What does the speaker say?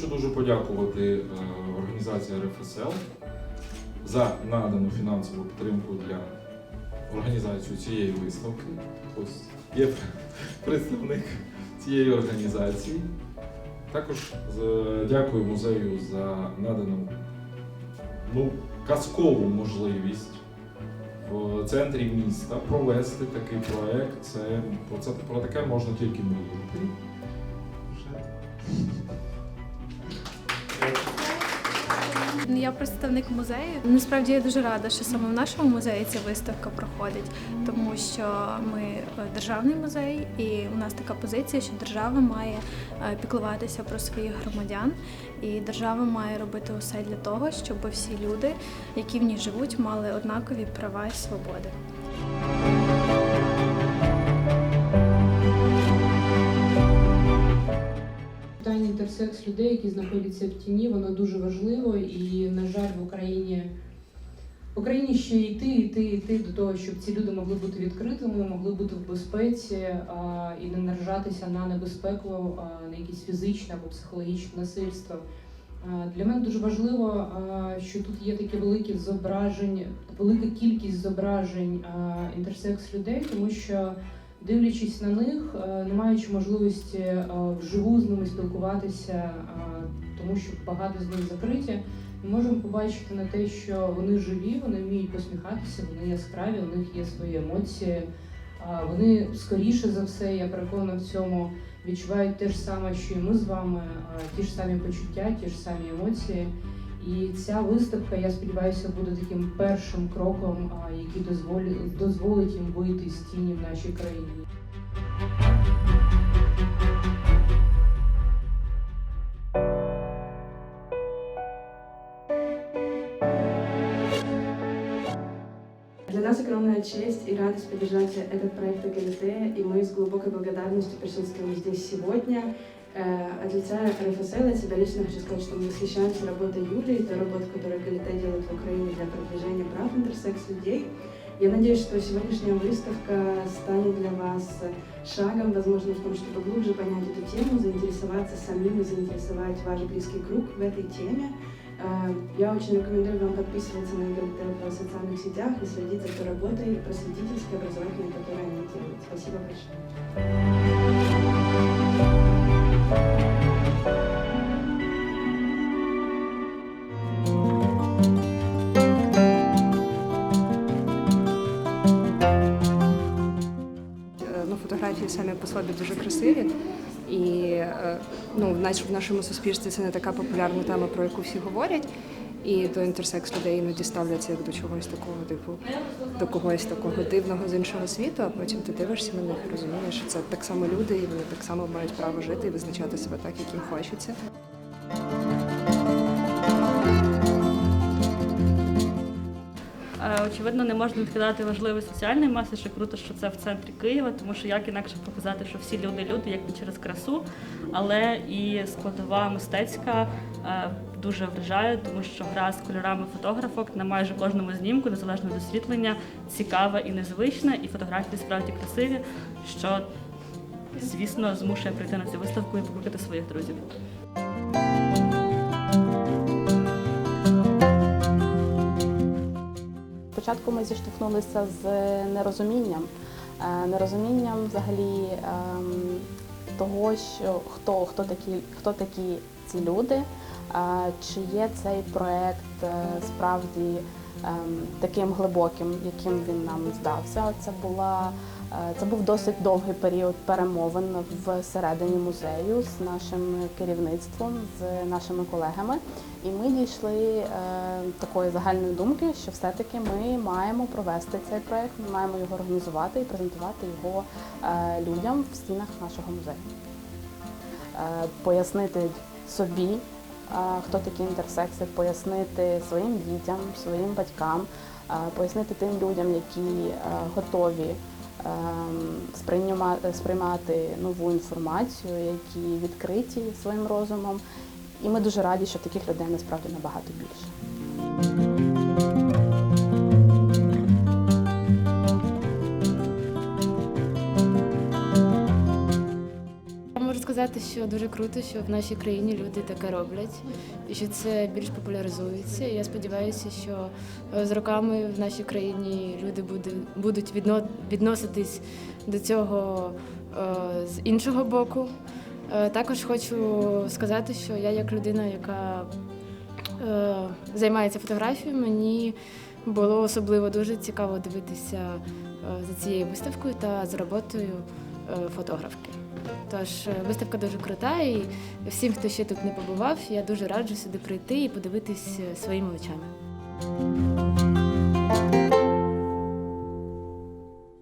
Хочу дуже подякувати е, організації РФСЛ за надану фінансову підтримку для організації цієї виставки. Ось є представник цієї організації. Також дякую музею за надану ну, казкову можливість в центрі міста провести такий проект. Це про це про таке можна тільки мріяти. Я представник музею. Насправді я дуже рада, що саме в нашому музеї ця виставка проходить, тому що ми е, державний музей, і у нас така позиція, що держава має е, піклуватися про своїх громадян, і держава має робити усе для того, щоб всі люди, які в ній живуть, мали однакові права і свободи. Інтерсекс людей, які знаходяться в тіні, воно дуже важливо і, на жаль, в Україні в Україні ще йти, йти, йти до того, щоб ці люди могли бути відкритими, могли бути в безпеці а, і не наражатися на небезпеку, а, на якесь фізичне або психологічне насильство. Для мене дуже важливо, що тут є таке велике зображення, велика кількість зображень інтерсекс людей, тому що дивлячись на них, е, не маючи можливості е, вживу з ними спілкуватися, е, тому що багато з них закриті, ми можемо побачити на те, що вони живі, вони вміють посміхатися, вони яскраві, у них є свої емоції. Вони скоріше за все, я переконана в цьому, відчувають те ж саме, що і ми з вами, ті ж самі почуття, ті ж самі емоції. І ця виставка, я сподіваюся, буде таким першим кроком, а, який дозволить, дозволить їм вийти з тіні в нашій країні. Для нас огромная честь и радость поддержать этот проект ЭГЛТ, и мы с глубокой благодарностью пришли к вам здесь сегодня. Э, От лица РФСЛ от себя лично хочу сказать, что мы восхищаемся работой Юлии, той работой, которую ЭГЛТ делает в Украине для продвижения прав интерсекс-людей. Я надеюсь, что сегодняшняя выставка станет для вас шагом, возможно, в том, чтобы глубже понять эту тему, заинтересоваться самим и заинтересовать ваш близкий круг в этой теме. Э, Я очень рекомендую вам подписываться на ГЛТ в социальных сетях и следить за той работой просветительской, образовательной, которую они делают. Спасибо большое. Собі дуже красиві. І е, ну, в нашому суспільстві це не така популярна тема, про яку всі говорять. І до інтерсекс людей іноді ставляться як до чогось такого, типу, до когось такого дивного з іншого світу, а потім ти дивишся на них і розумієш, що це так само люди, і вони так само мають право жити і визначати себе так, як їм хочеться. Очевидно, не можна відкидати важливий соціальний меседж. і Круто, що це в центрі Києва, тому що як інакше показати, що всі люди люди, якби через красу, але і складова мистецька е, дуже вражає, тому що гра з кольорами фотографок на майже кожному знімку, незалежно від освітлення, цікава і незвична, і фотографії справді красиві, що звісно змушує прийти на цю виставку і покликати своїх друзів. Спочатку ми зіштовхнулися з нерозумінням, Е, нерозумінням взагалі ем, того, що хто, хто, такі, хто такі ці люди, е, чи є цей проект е, справді ем, таким глибоким, яким він нам здався. Це була це був досить довгий період перемовин всередині музею з нашим керівництвом, з нашими колегами. І ми дійшли е, такої загальної думки, що все-таки ми маємо провести цей проект, ми маємо його організувати і презентувати його е, людям в стінах нашого музею. Е, пояснити собі, е, хто такі інтерсекси, пояснити своїм дітям, своїм батькам, е, пояснити тим людям, які е, готові е, сприймати нову інформацію, які відкриті своїм розумом. І ми дуже раді, що таких людей насправді набагато більше. Сказати. що дуже круто, що в нашій країні люди таке роблять, і що це більш популяризується. І я сподіваюся, що е, з роками в нашій країні люди будуть відно- відноситись до цього е, з іншого боку. Е, Також хочу сказати, що я як людина, яка займається фотографією, мені було особливо дуже цікаво дивитися за цією виставкою та за роботою фотографки. Тож е, виставка дуже крута, і всім, хто ще тут не побував, я дуже раджу сюди прийти і подивитись е, своїми очами.